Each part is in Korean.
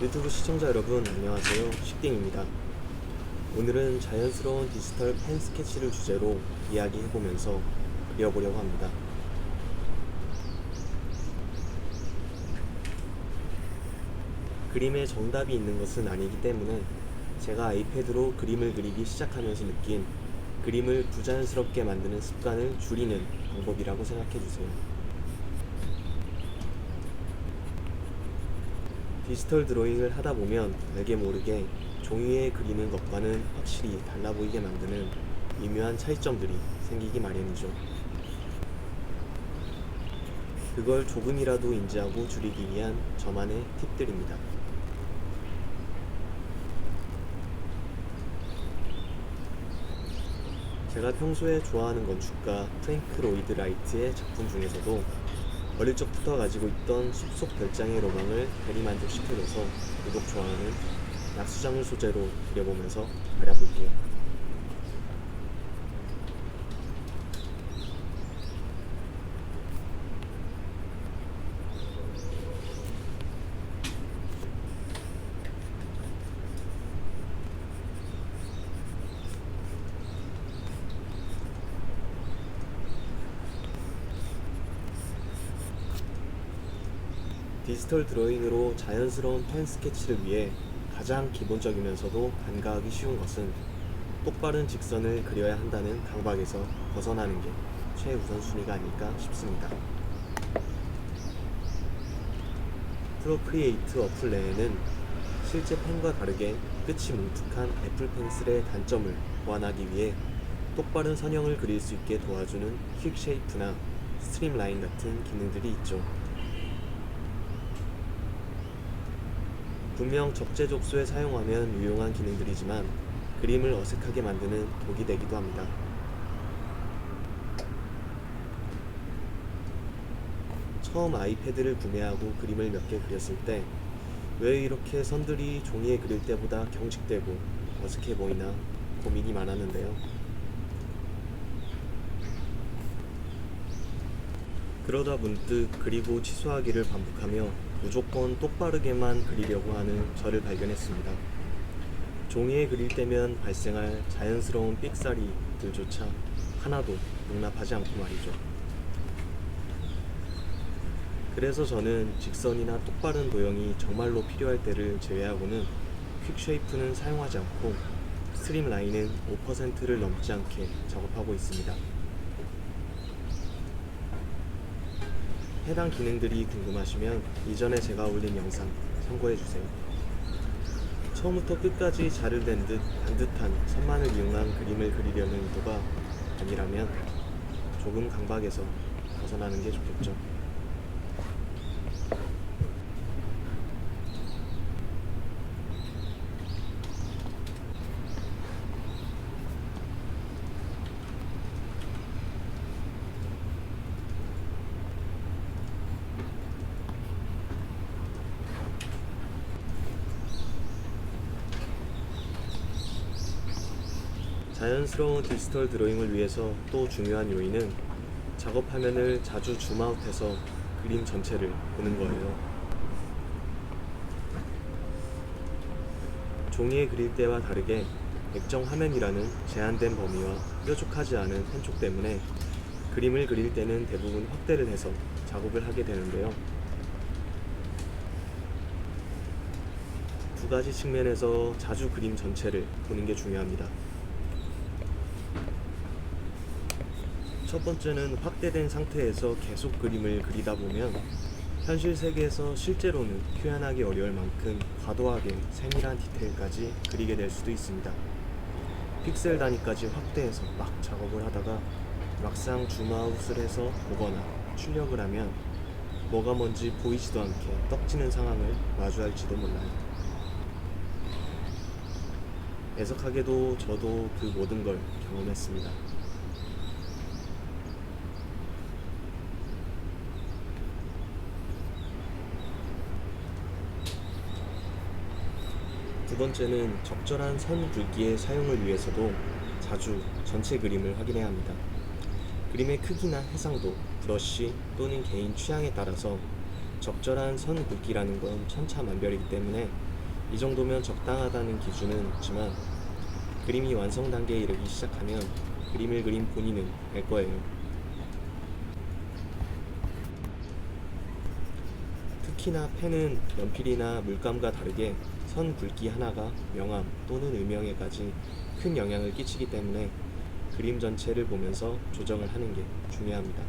유튜브 시청자 여러분 안녕하세요. 식딩입니다. 오늘은 자연스러운 디지털 펜 스케치를 주제로 이야기해보면서 그려보려고 합니다. 그림에 정답이 있는 것은 아니기 때문에 제가 아이패드로 그림을 그리기 시작하면서 느낀 그림을 부자연스럽게 만드는 습관을 줄이는 방법이라고 생각해주세요 디지털 드로잉을 하다 보면 알게 모르게 종이에 그리는 것과는 확실히 달라 보이게 만드는 미묘한 차이점들이 생기기 마련이죠. 그걸 조금이라도 인지하고 줄이기 위한 저만의 팁들입니다. 제가 평소에 좋아하는 건축가 프랭크 로이드 라이트의 작품 중에서도 어릴 적부터 가지고 있던 숲속 별장의 로망을 대리만족시켜줘서 유독 좋아하는 약수장을 소재로 그려보면서 그려볼게요. 디지털 드로잉으로 자연스러운 펜 스케치를 위해 가장 기본적이면서도 간과하기 쉬운 것은 똑바른 직선을 그려야 한다는 강박에서 벗어나는 게 최우선순위가 아닐까 싶습니다. 프로크리에이트 어플 내에는 실제 펜과 다르게 끝이 뭉툭한 애플 펜슬의 단점을 보완하기 위해 똑바른 선형을 그릴 수 있게 도와주는 퀵 쉐이프나 스트림 라인 같은 기능들이 있죠. 분명 적재적소에 사용하면 유용한 기능들이지만 그림을 어색하게 만드는 독이 되기도 합니다. 처음 아이패드를 구매하고 그림을 몇 개 그렸을 때 왜 이렇게 선들이 종이에 그릴 때보다 경직되고 어색해 보이나 고민이 많았는데요. 그러다 문득 그리고 취소하기를 반복하며 무조건 똑바르게만 그리려고 하는 저를 발견했습니다. 종이에 그릴 때면 발생할 자연스러운 삑사리들조차 하나도 용납하지 않고 말이죠. 그래서 저는 직선이나 똑바른 도형이 정말로 필요할 때를 제외하고는 퀵쉐이프는 사용하지 않고 스트림 라인은 5%를 넘지 않게 작업하고 있습니다. 해당 기능들이 궁금하시면 이전에 제가 올린 영상 참고해주세요. 처음부터 끝까지 댄듯 반듯한 선만을 이용한 그림을 그리려는 의도가 아니라면 조금 강박에서 벗어나는 게 좋겠죠. 자연스러운 디지털 드로잉을 위해서 또 중요한 요인은 작업 화면을 자주 줌아웃해서 그림 전체를 보는 거예요. 종이에 그릴 때와 다르게 액정 화면이라는 제한된 범위와 뾰족하지 않은 한쪽 때문에 그림을 그릴 때는 대부분 확대를 해서 작업을 하게 되는데요. 두 가지 측면에서 자주 그림 전체를 보는 게 중요합니다. 첫 번째는 확대된 상태에서 계속 그림을 그리다 보면 현실 세계에서 실제로는 표현하기 어려울 만큼 과도하게 세밀한 디테일까지 그리게 될 수도 있습니다. 픽셀 단위까지 확대해서 막 작업을 하다가 막상 줌아웃을 해서 보거나 출력을 하면 뭐가 뭔지 보이지도 않게 떡지는 상황을 마주할지도 몰라요. 애석하게도 저도 그 모든 걸 경험했습니다. 번째는 적절한 선 굵기의 사용을 위해서도 자주 전체 그림을 확인해야 합니다. 그림의 크기나 해상도, 브러쉬 또는 개인 취향에 따라서 적절한 선 굵기라는 건 천차만별이기 때문에 이 정도면 적당하다는 기준은 없지만 그림이 완성 단계에 이르기 시작하면 그림을 그린 본인은 알 거예요. 특히나 펜은 연필이나 물감과 다르게 선 굵기 하나가 명암 또는 음영에까지 큰 영향을 끼치기 때문에 그림 전체를 보면서 조정을 하는 게 중요합니다.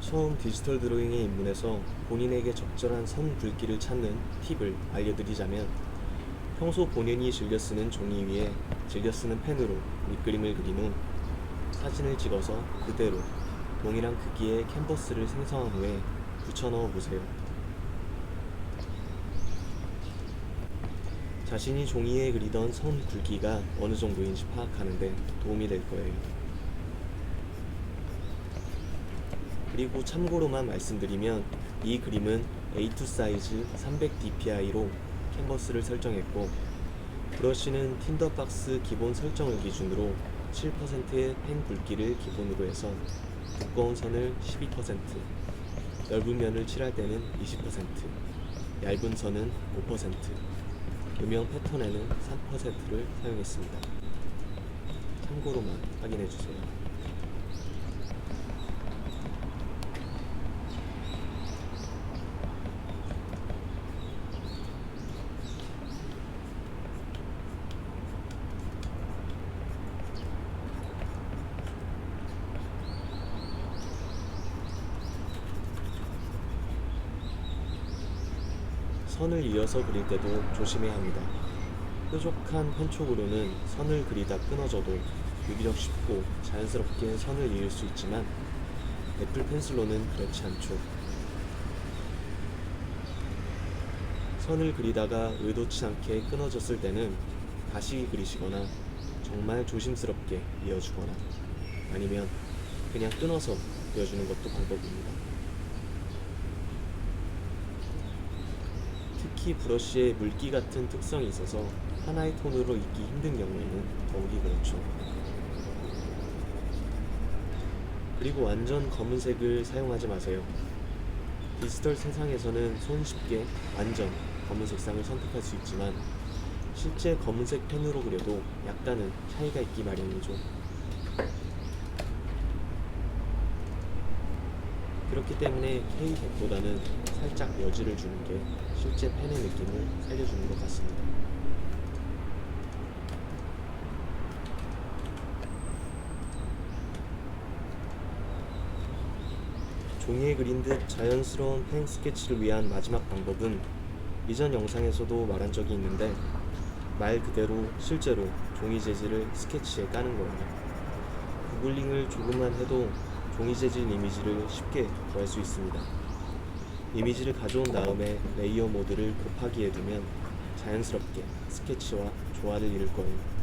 처음 디지털 드로잉에 입문해서 본인에게 적절한 선 굵기를 찾는 팁을 알려드리자면 평소 본인이 즐겨 쓰는 종이 위에 즐겨 쓰는 펜으로 밑그림을 그린 후 사진을 찍어서 그대로 동일한 크기의 캔버스를 생성한 후에 붙여 넣어 보세요. 자신이 종이에 그리던 선 굵기가 어느 정도인지 파악하는데 도움이 될 거예요. 그리고 참고로만 말씀드리면 이 그림은 A2 사이즈 300 dpi로 캔버스를 설정했고 브러쉬는 틴더박스 기본 설정을 기준으로 7%의 펜 굵기를 기본으로 해서 두꺼운 선을 12%, 넓은 면을 칠할 때는 20%, 얇은 선은 5%, 음영 패턴에는 3%를 사용했습니다. 참고로만 확인해 주세요. 선을 이어서 그릴 때도 조심해야 합니다. 뾰족한 펜촉으로는 선을 그리다 끊어져도 유기력 쉽고 자연스럽게 선을 이을 수 있지만 애플 펜슬로는 그렇지 않죠. 선을 그리다가 의도치 않게 끊어졌을 때는 다시 그리시거나 정말 조심스럽게 이어주거나 아니면 그냥 끊어서 그려주는 것도 방법입니다. 특히 브러쉬에 물기 같은 특성이 있어서 하나의 톤으로 읽기 힘든 경우에는 더욱이 그렇죠. 그리고 완전 검은색을 사용하지 마세요. 디지털 세상에서는 손쉽게 완전 검은 색상을 선택할 수 있지만 실제 검은색 펜으로 그려도 약간은 차이가 있기 마련이죠. 그렇기 때문에 K100보다는 살짝 여지를 주는 게 실제 펜의 느낌을 살려주는 것 같습니다. 종이에 그린 듯 자연스러운 펜 스케치를 위한 마지막 방법은 이전 영상에서도 말한 적이 있는데 말 그대로 실제로 종이 재질을 스케치에 까는 거예요. 구글링을 조금만 해도 종이 재질 이미지를 쉽게 구할 수 있습니다. 이미지를 가져온 다음에 레이어 모드를 곱하기에 두면 자연스럽게 스케치와 조화를 이룰 거예요.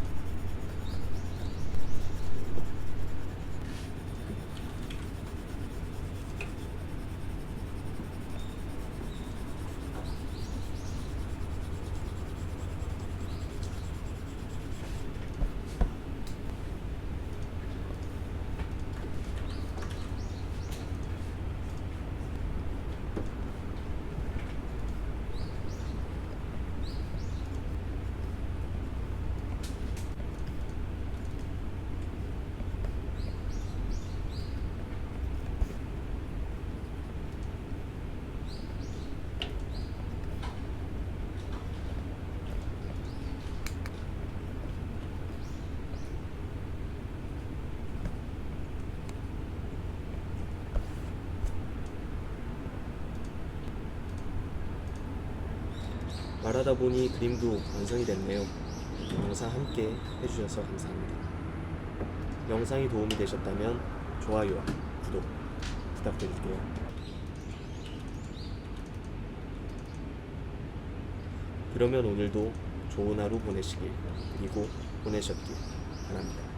말하다 보니 그림도 완성이 됐네요. 영상 함께 해주셔서 감사합니다. 영상이 도움이 되셨다면 좋아요와 구독 부탁드릴게요. 그러면 오늘도 좋은 하루 보내시길 그리고 보내셨길 바랍니다.